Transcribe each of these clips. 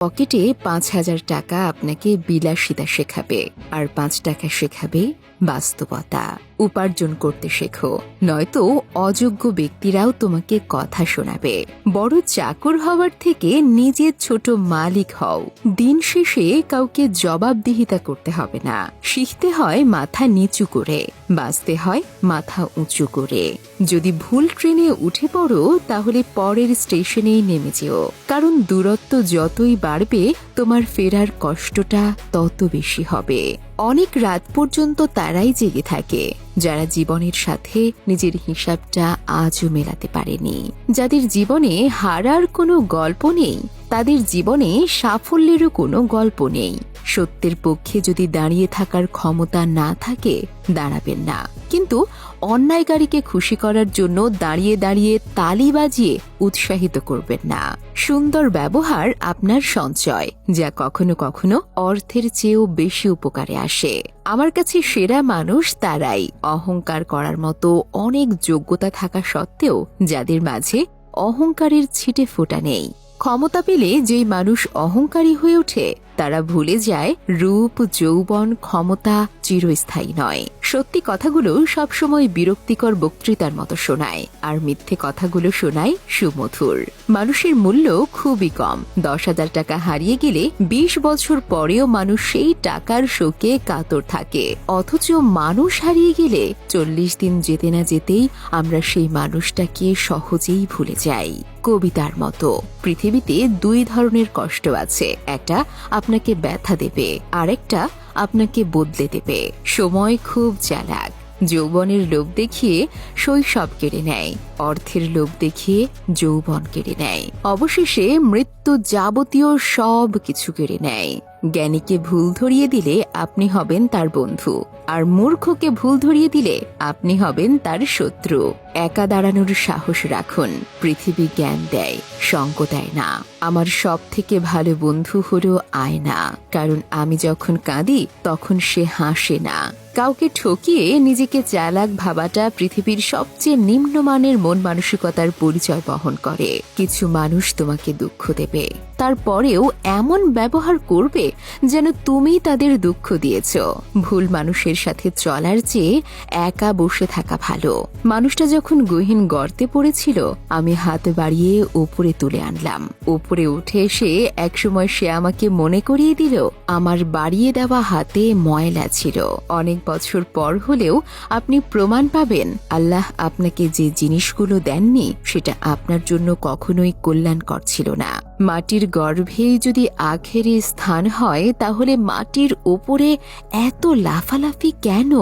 পকেটে পাঁচ হাজার টাকা আপনাকে বিলাসিতা শেখাবে আর পাঁচ টাকা শেখাবে বাস্তবতা উপার্জন করতে শেখো। নয়তো অযোগ্য ব্যক্তিরাও তোমাকে কথা শোনাবে। বড় চাকর হওয়ার থেকে নিজের ছোট মালিক হও। দিন শেষে কাউকে জবাবদিহিতা করতে হবে না। শিখতে হয় মাথা নিচু করে, বাঁচতে হয় মাথা উঁচু করে। যদি ভুল ট্রেনে উঠে পড়ো, তাহলে পরের স্টেশনেই নেমে যেও। কারণ দূরত্ব যতই বাড়বে, তোমার ফেরার কষ্টটা তত বেশি হবে। অনেক রাত পর্যন্ত তারাই জেগে থাকে, যারা জীবনের সাথে নিজের হিসাবটা আজও মেলাতে পারেনি। যাদের জীবনে হারার কোনো গল্প নেই, তাদের জীবনে সাফল্যেরও কোনো গল্প নেই। সত্যের পক্ষে যদি দাঁড়িয়ে থাকার ক্ষমতা না থাকে, দাঁড়াবেন না। কিন্তু অন্যায়কারীকে খুশি করার জন্য দাঁড়িয়ে দাঁড়িয়ে তালি বাজিয়ে উৎসাহিত করবেন না। সুন্দর ব্যবহার আপনার সঞ্চয়, যা কখনো কখনো অর্থের চেয়েও বেশি উপকারে আসে। আমার কাছে সেরা মানুষ তারাই। অহংকার করার মতো অনেক যোগ্যতা থাকা সত্ত্বেও যাদের মাঝে অহংকারের ছিটে ফোটা নেই। ক্ষমতা পেলে যেই মানুষ অহংকারী হয়ে ওঠে তারা ভুলে যায়, রূপ, যৌবন, ক্ষমতা চিরস্থায়ী নয়। সত্যি কথাগুলো সবসময় বিরক্তিকর বক্তৃতার মতো শোনায়, আর মিথ্যে কথাগুলো শোনায় সুমধুর। মানুষের মূল্য খুবই কম। দশ হাজার টাকা হারিয়ে গেলে ২০ বছর পরেও মানুষ সেই টাকার শোকে কাতর থাকে। অথচ মানুষ হারিয়ে গেলে চল্লিশ দিন যেতে না যেতেই আমরা সেই মানুষটাকে সহজেই ভুলে যাই। কবিতার মতো। পৃথিবীতে দুই ধরনের কষ্ট আছে। একটা আপনাকে ব্যথা দেবে। আরেকটা আপনাকে বদলে দেবে। সময় খুব চালাক। যৌবনের লোভ দেখিয়ে শৈশব কেড়ে নেয়। অর্থের লোভ দেখিয়ে যৌবন কেড়ে নেয়। অবশেষে মৃত্যু যাবতীয় সব কিছু কেড়ে নেয়। জ্ঞানীকে ভুল ধরিয়ে দিলে আপনি হবেন তার বন্ধু। আর মূর্খকে ভুল ধরিয়ে দিলে আপনি হবেন তার শত্রু। একা দাঁড়ানোর সাহস রাখুন। পৃথিবী জ্ঞান দেয়, সঙ্গ দেয় না। আমার সব থেকে ভালো বন্ধু হলো আয়না। কারণ আমি যখন কাঁদি, তখন সে হাসে না। কাউকে ঠকিয়ে নিজেকে চালাক ভাবাটা পৃথিবীর সবচেয়ে নিম্নমানের মন মানসিকতার পরিচয় বহন করে। কিছু মানুষ তোমাকে দুঃখ দেবে। তারপরেও এমন ব্যবহার করবে যেন তুমি তাদের দুঃখ দিয়েছ। ভুল মানুষের সাথে চলার চেয়ে একা বসে থাকা ভালো। মানুষটা যখন গহীন গর্তে পড়েছিল, আমি হাত বাড়িয়ে উপরে তুলে আনলাম। উপরে উঠে এসে একসময় সে আমাকে মনে করিয়ে দিল, আমার বাড়িয়ে দেওয়া হাতে ময়লা ছিল। অনেক বছর পর হলেও আপনি প্রমাণ পাবেন। আল্লাহ আপনাকে যে জিনিসগুলো দেননি, সেটা আপনার জন্য কখনোই কল্যাণকর ছিল না। মাটির গর্ভেই যদি আখেরি স্থান হয়, তাহলে মাটির ওপরে এত লাফালাফি কেন?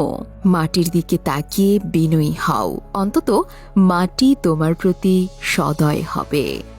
মাটির দিকে তাকিয়ে বিনয়ী হও। অন্তত মাটি তোমার প্রতি সদয় হবে।